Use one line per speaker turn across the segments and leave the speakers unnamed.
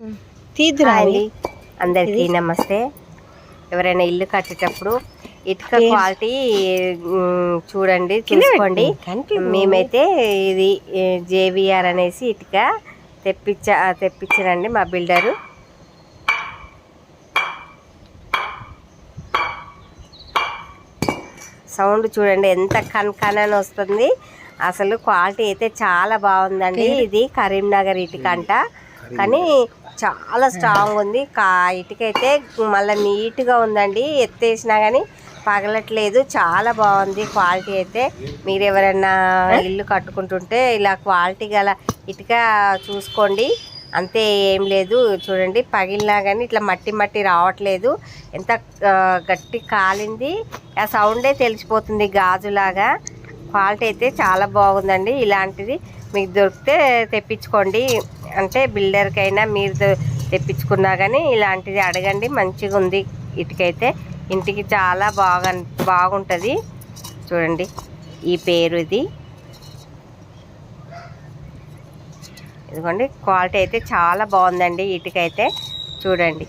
అండి. అందరికీ నమస్తే. ఎవరైనా ఇల్లు కట్టేటప్పుడు ఇటుక క్వాలిటీ చూడండి చూసుకోండి. మేమైతే ఇది జేవిఆర్ అనేసి ఇటుక తెప్పించ తెప్పించారండి మా బిల్డరు. సౌండ్ చూడండి ఎంత కన్ కన్ అని వస్తుంది. అసలు క్వాలిటీ అయితే చాలా బాగుందండి. ఇది కరీంనగర్ ఇటుక అంట. కానీ చాలా స్ట్రాంగ్ ఉంది. కా ఇటుక అయితే మళ్ళీ నీట్గా ఉందండి. ఎత్తేసినా కానీ పగలట్లేదు. చాలా బాగుంది క్వాలిటీ అయితే. మీరు ఎవరైనా ఇల్లు కట్టుకుంటుంటే ఇలా క్వాలిటీ గల ఇటుక చూసుకోండి. అంతే ఏం లేదు. చూడండి పగిలినా కానీ ఇట్లా మట్టి మట్టి రావట్లేదు. ఎంత గట్టి కాలింది. ఆ సౌండే తెలిసిపోతుంది గాజులాగా. క్వాలిటీ అయితే చాలా బాగుందండి. ఇలాంటిది మీకు దొరికితే తెప్పించుకోండి. అంటే బిల్డర్కైనా మీరు తెప్పించుకున్నా కానీ ఇలాంటిది అడగండి మంచిగా ఉంది ఇటుకైతే. ఇంటికి చాలా బాగా బాగుంటుంది. చూడండి ఈ పేరు ఇది. ఇదిగోండి క్వాలిటీ అయితే చాలా బాగుందండి ఇటుకైతే. చూడండి.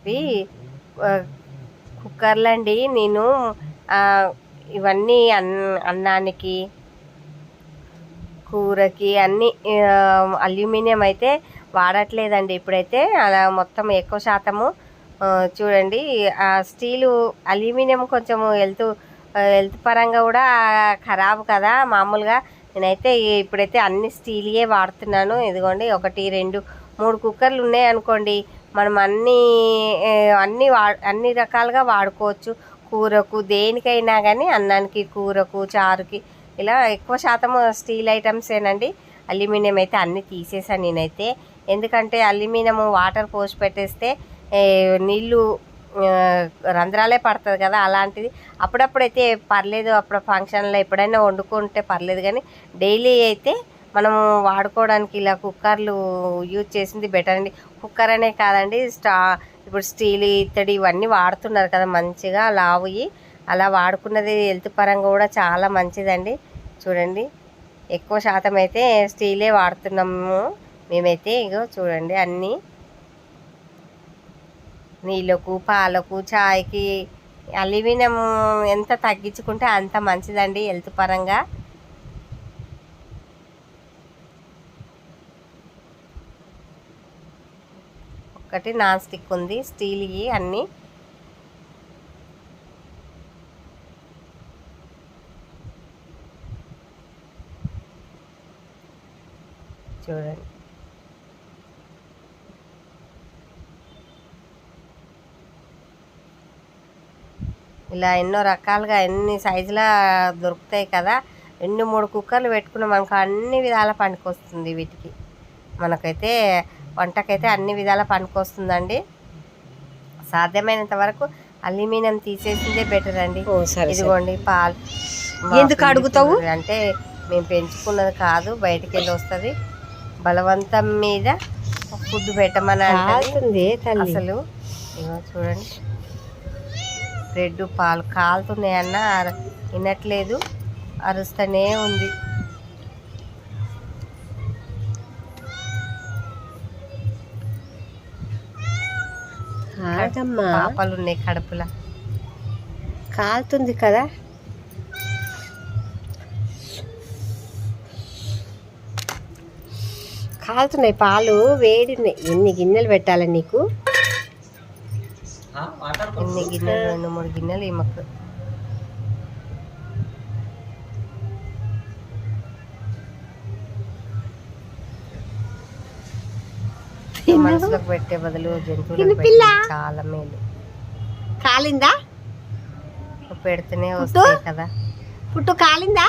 ఇవి నేను ఇవన్నీ అన్ అన్నానికి కూరకి అన్ని అల్యూమినియం అయితే వాడట్లేదండి. ఇప్పుడైతే అలా మొత్తం ఎక్కువ శాతము చూడండి ఆ స్టీలు అల్యూమినియం కొంచెం హెల్త్ హెల్త్ పరంగా కూడా ఖరాబ్ కదా మామూలుగా. నేనైతే ఇప్పుడైతే అన్ని స్టీలియే వాడుతున్నాను. ఇదిగోండి ఒకటి రెండు మూడు కుక్కర్లు ఉన్నాయి అనుకోండి మనం అన్ని అన్నీ అన్ని వా అన్ని రకాలుగా వాడుకోవచ్చు. కూరకు దేనికైనా కానీ అన్నానికి కూరకు చారుకి ఇలా ఎక్కువ శాతం స్టీల్ ఐటమ్సేనండి అల్యూమినియం అయితే అన్ని తీసేసాను నేనైతే. ఎందుకంటే అల్యూమినియం వాటర్ పోసి పెట్టేస్తే నీళ్ళు రంధ్రాలే పడుతుంది కదా అలాంటిది. అప్పుడప్పుడైతే పర్లేదు అప్పుడు ఫంక్షన్లో ఎప్పుడైనా వండుకుంటే పర్లేదు కానీ డైలీ అయితే మనము వాడుకోవడానికి ఇలా కుక్కర్లు యూజ్ చేసింది బెటర్ అండి. కుక్కర్ అనే కాదండి స్టా ఇప్పుడు స్టీల్ ఇత్తడి ఇవన్నీ వాడుతున్నారు కదా మంచిగా లావుయి అలా వాడుకున్నది హెల్త్ పరంగా కూడా చాలా మంచిదండి. చూడండి ఎక్కువ శాతం అయితే స్టీలే వాడుతున్నాము. మేమైతే ఇగో చూడండి అన్నీ. నీళ్ళకు పాలకు చాయ్కి అల్యూమినియం ఎంత తగ్గించుకుంటే అంత మంచిదండి హెల్త్ పరంగా. ఒకటి నాన్ స్టిక్ ఉంది స్టీల్వి అన్నీ. చూడండి. ఇలా ఎన్నో రకాలుగా ఎన్ని సైజులా దొరుకుతాయి కదా రెండు మూడు కుక్కర్లు పెట్టుకున్న మనకు అన్ని విధాల పనికొస్తుంది వీటికి. మనకైతే వంటకైతే అన్ని విధాల పనికొస్తుందండి. సాధ్యమైనంత వరకు అల్యూమినియం తీసేసిందే బెటర్ అండి. ఇదిగోండి పాలు
ఎందుకు అడుగుతావు?
అంటే మేము పెంచుకున్నది కాదు బయటికి వెళ్ళి వస్తుంది. బలవంతం మీద ఫుడ్ పెట్టమని అంటది. అసలు ఇగో చూడండి. బ్రెడ్ పాలు కాలుతున్నాయన్న అర- వినట్లేదు. అరుస్తూనే ఉంది.
కాదమ్మా.
పాపలు ఉన్నాయి కడుపులో.
కాలుతుంది కదా. కాలుతున్నాయి పాలు వేడి ఉన్నాయి. ఎన్ని గిన్నెలు పెట్టాలి నీకు?
ఎన్ని గిన్నెలు? రెండు మూడు గిన్నెలు ఈమెకు మనుషులకు పెట్టే బదులు జంతువులకు. పెడితే చాలా మేలు.
కాలిందా?
పెడితేనే వస్తాయి కదా.
పుట్టు కాలిందా?